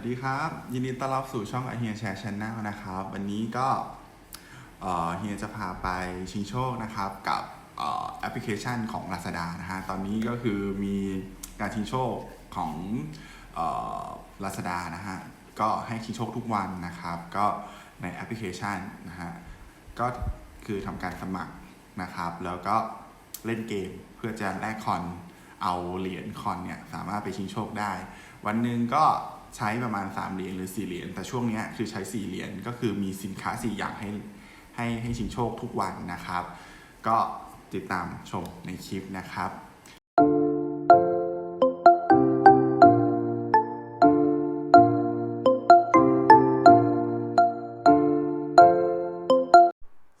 วัสดีครับ ยินดีต้อนรับสู่ช่องเฮียแชร์ชแนลนะครับ วันนี้ก็เฮียจะพาไปชิงโชคนะครับกับออแอปพลิเคชันของ Lazada นะฮะตอนนี้ก็คือมีการชิงโชคของออ Lazada นะฮะก็ให้ชิงโชคทุกวันนะครับ ก็ในแอปพลิเคชันนะฮะก็คือทำการสมัครนะครับ แล้วก็เล่นเกมเพื่อจะแลกคอนเอาเหรียญคอนเนี่ยสามารถไปชิงโชคได้ วันหนึ่งก็ ใช้ประมาณ 3 เหรียญหรือ 4 เหรียญแต่ช่วงนี้คือใช้ 4 เหรียญก็คือมีสินค้า 4 อย่างให้ให้ให้ชิงโชคทุกวันนะครับ ก็ติดตามชมในคลิปนะครับ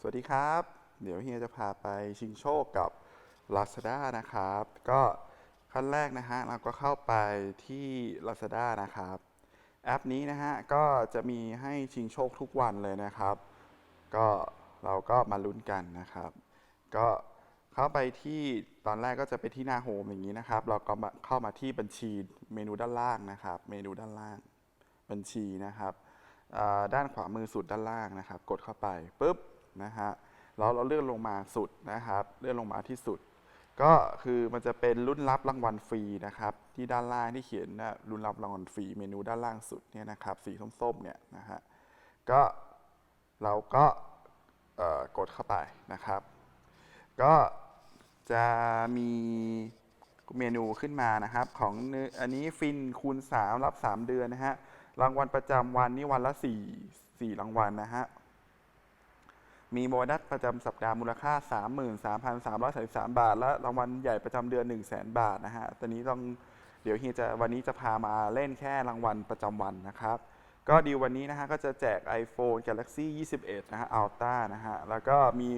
สวัสดีครับ เดี๋ยวเฮียจะพาไปชิงโชคกับ Lazada นะครับ ก็ ขั้นแรกนะฮะเราก็เข้าไปที่ Lazada นะครับ แอปนี้นะฮะก็จะมีให้ชิงโชคทุกวันเลยนะครับ ก็เราก็มาลุ้นกันนะครับ ก็เข้าไปที่ตอนแรกก็จะไปที่หน้าโฮมอย่างนี้นะครับ เราก็มาเข้ามาที่บัญชีเมนูด้านล่างนะครับ เมนูด้านล่างบัญชีนะครับด้านขวามือสุดด้านล่างนะครับ กดเข้าไปปุ๊บนะฮะแล้วเราเลื่อนลงมาสุดนะครับ เลื่อนลงมาที่สุด ก็คือมันจะเป็นรุ่นรับรางวัลฟรีนะครับ ที่ด้านล่างที่เขียนนะรุ่นรับรางวัลฟรีเมนูด้านล่างสุดเนี่ยนะครับ สีส้มๆเนี่ยนะฮะก็เราก็กดเข้าไปนะครับ ก็จะมีเมนูขึ้นมานะครับ ของออันนี้ฟินคูณ 3 รับ 3 เดือนนะฮะรางวัลประจำวันนี่วันละ 4 4 รางวัลนะฮะ มีโบนัสประจำสัปดาห์มูลค่า 33,333 บาท และรางวัลใหญ่ประจำเดือน 1 0 0 0 0 0 บาทนะฮะ ตอนนี้ต้องเดี๋ยวเฮียจะวันนี้จะพามาเล่นแค่รางวัลประจำวันนะครับ ก็ดีวันนี้นะฮะก็จะแจก iPhone Galaxy 21 นะฮะ Ultra นะฮะ แล้วก็มี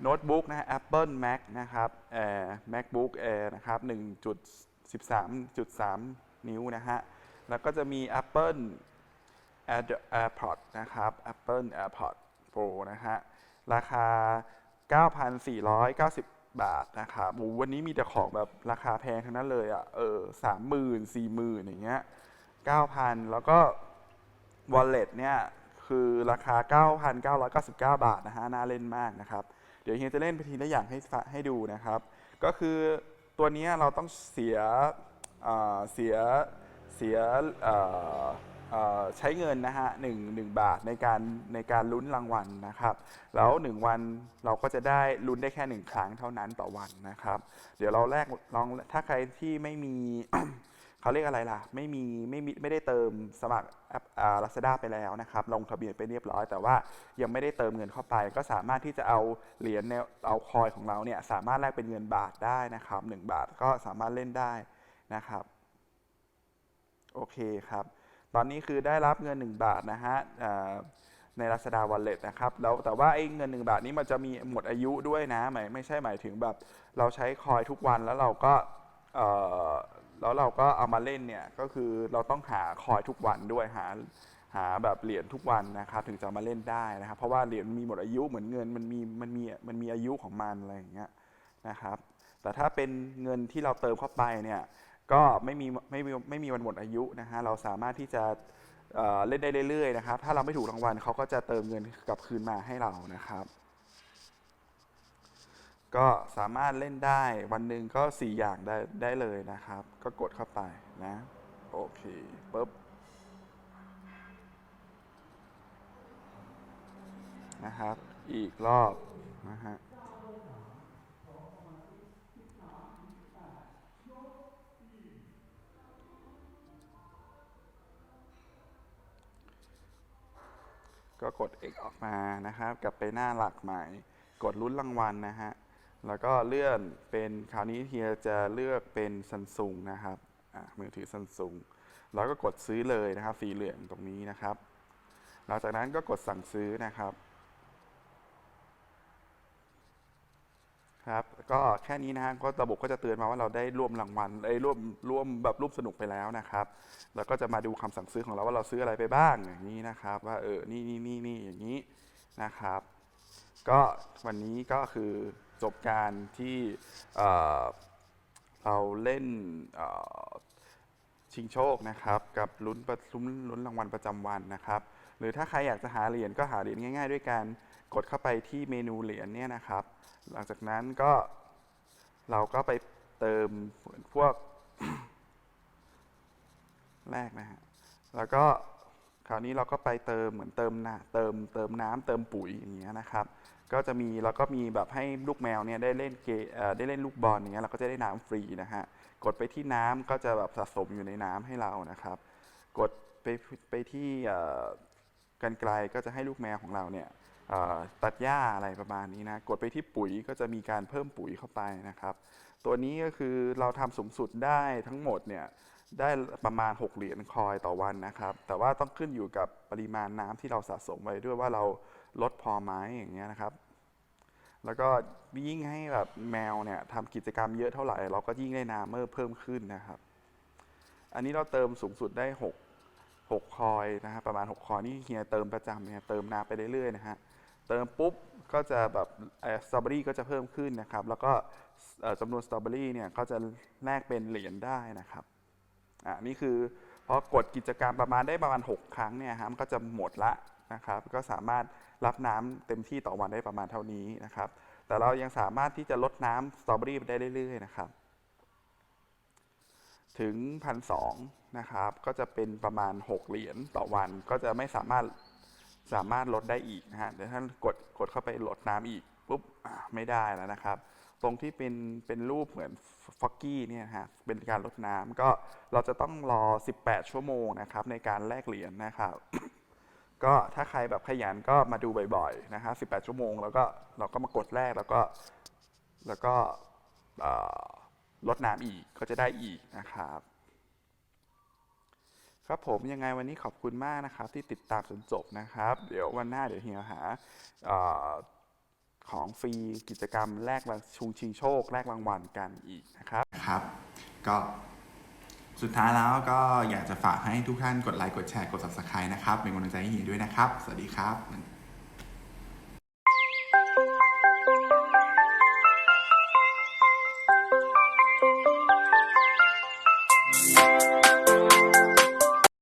โน้ตบุ๊กนะฮะ Apple Mac นะครับ Air MacBook Air นะครับ 1.13.3 นิ้วนะฮะ แล้วก็จะมี Apple AirPods นะครับ Apple AirPod Pro นะฮะ ราคา 9,490 บาทนะครับวันนี้มีแต่ของแบบราคาแพงทั้งนั้นเลยอะ เออสามหมื่นสี่หมื่นอย่างเงี้ย9,000แล้วก็ Wallet เนี่ยคือราคา 9,999 บาทนะฮะ น่าเล่นมากนะครับ เดี๋ยวเฮียจะเล่นไปทีละอย่างให้ฟะให้ดูนะครับ ก็คือตัวนี้เราต้องเสียเสียเสียเใช้เงินนะฮะหนึ่งหนึ่งบาทในการในการลุ้นรางวัลนะครับ แล้วหนึ่งวันเราก็จะได้ลุ้นได้แค่หนึ่งครั้งเท่านั้นต่อวันนะครับ เดี๋ยวเราแรกลองถ้าใครที่ไม่มีเขาเรียกอะไรล่ะ ไม่มีไม่มีไม่ได้เติมสมัครแอปอ่า Lazada ไปแล้วนะครับ ลงทะเบียนไปเรียบร้อย แต่ว่ายังไม่ได้เติมเงินเข้าไป ก็สามารถที่จะเอาเหรียญเนี่ยเอาคอยของเราเนี่ยสามารถแลกเป็นเงินบาทได้นะครับหนึ่งบาทก็สามารถเล่นได้นะครับ โอเคครับ ตอนนี้คือได้รับเงิน 1 บาทนะฮะใน Lazada Wallet นะครับแล้วแต่ว่าไอ้เงิน 1 บาทนี้มันจะมีหมดอายุด้วยนะหมายไม่ใช่หมายถึงแบบเราใช้คอยทุกวันแล้วเราก็แล้วเราก็เอามาเล่นเนี่ยก็คือเราต้องหาคอยทุกวันด้วยหาหาแบบเหรียญทุกวันนะครับถึงจะมาเล่นได้นะครับเพราะว่าเหรียญมันมีหมดอายุเหมือนเงินมันมีมันมีมันมีอายุของมันอะไรอย่างเงี้ยนะครับแต่ถ้าเป็นเงินที่เราเติมเข้าไปเนี่ย ก็ไม่มีไม่มีไม่มีวันหมดอายุนะฮะเราสามารถที่จะเเล่นได้เรื่อยๆนะครับถ้าเราไม่ถูกรางวัลเขาก็จะเติมเงินกลับคืนมาให้เรานะครับ ก็สามารถเล่นได้วันหนึ่งก็ 4 อย่างได้ได้เลยนะครับ ก็กดเข้าไปนะโอเคปุ๊บนะครับ อีกรอบนะฮะ ก็กด X ออกมานะครับ กลับไปหน้าหลักใหม่ กดลุ้นรางวัลนะฮะ แล้วก็เลื่อนเป็นคราวนี้เฮียจะเลือกเป็นซันซุงนะครับอะมือถือซันซุงแล้วก็กดซื้อเลยนะครับสีเหลืองตรงนี้นะครับ หลังจากนั้นก็กดสั่งซื้อนะครับ ครับ ก็แค่นี้นะฮะก็ระบบก็จะเตือนมาว่าเราได้ร่วมรางวัลได้ร่วมร่วมแบบร่วมสนุกไปแล้วนะครับแล้วก็จะมาดูคำสั่งซื้อของเราว่าเราซื้ออะไรไปบ้างอย่างนี้นะครับ ว่าเออนี่นี่นี่นี่อย่างนี้นะครับ ก็วันนี้ก็คือจบการที่เราเล่นชิงโชคนะครับ กับลุ้นประลุ้นลุ้นรางวัลประจำวันนะครับ หรือถ้าใครอยากจะหาเหรียญก็หาเหรียญง่าย ๆ ด้วยการกดเข้าไปที่เมนูเหรียญเนี่ยนะครับ หลังจากนั้นก็เราก็ไปเติมพวกแรกนะฮะ แล้วก็คราวนี้เราก็ไปเติมเหมือนเติมน้ำเติมเติมน้ำเติมปุ๋ยอย่างเงี้ยนะครับ ก็จะมีแล้วก็มีแบบให้ลูกแมวเนี่ยได้เล่นเกได้เล่นลูกบอลอย่างเงี้ยเราก็จะได้น้ำฟรีนะฮะ กดไปที่น้ำก็จะแบบสะสมอยู่ในน้ำให้เรานะครับ กดไปไปที่กันไกลก็จะให้ลูกแมวของเราเนี่ย ตัดหญ้าอะไรประมาณนี้นะ กดไปที่ปุ๋ยก็จะมีการเพิ่มปุ๋ยเข้าไปนะครับ ตัวนี้ก็คือเราทำสูงสุดได้ทั้งหมดเนี่ยได้ประมาณ 6 เหรียญคอยต่อวันนะครับ แต่ว่าต้องขึ้นอยู่กับปริมาณน้ำที่เราสะสมไว้ด้วยว่าเราลดพอไหมอย่างเงี้ยนะครับ แล้วก็ยิ่งให้แบบแมวเนี่ยทำกิจกรรมเยอะเท่าไหร่ เราก็ยิ่งได้น้ำเพิ่มขึ้นนะครับ อันนี้เราเติมสูงสุดได้ 6 6 คอยนะฮะประมาณ 6 คอยนี่เฮียเติมประจำเนี่ยเติมน้ำไปเรื่อยๆนะฮะ เติมปุ๊บก็จะแบบสตรอเบอรี่ก็จะเพิ่มขึ้นนะครับ แล้วก็จำนวนสตรอเบอรี่เนี่ยก็จะแลกเป็นเหรียญได้นะครับอ่านี่คือพอกดกิจกรรมประมาณได้ประมาณ 6 ครั้งเนี่ยฮะมันก็จะหมดละนะครับ ก็สามารถรับน้ำเต็มที่ต่อวันได้ประมาณเท่านี้นะครับ แต่เรายังสามารถที่จะลดน้ำสตรอเบอรี่ไปได้เรื่อยๆนะครับ ถึงพันสองนะครับ ก็จะเป็นประมาณ 6 เหรียญต่อวัน ก็จะไม่สามารถ สามารถลดได้อีกนะฮะเดี๋ยวท่านกดกดเข้าไปลดน้ำอีกปุ๊บไม่ได้แล้วนะครับ ตรงที่เป็นเป็นรูปเหมือนฟอกกี้เนี่ยฮะเป็นการลดน้ำก็เราจะต้องรอ 18 ชั่วโมงนะครับในการแลกเหรียญนะครับ ก็ถ้าใครแบบขยันก็มาดูบ่อยๆนะครับ18 ชั่วโมง แล้วก็เราก็มากดแรกแล้วก็แล้วก็ลดน้ำอีกก็จะได้อีกนะครับ ครับผมยังไงวันนี้ขอบคุณมากนะครับ ที่ติดตามจนจบนะครับ เดี๋ยววันหน้าเดี๋ยวเฮียหาของฟรีกิจกรรมแลกรางชุงชิงโชคแลกรางวัลกันอีกนะครับครับ ก็สุดท้ายแล้วก็อยากจะฝากให้ทุกท่านกดไลค์กดแชร์กด subscribe นะครับ เป็นกำลังใจให้เฮียด้วยนะครับ สวัสดีครับ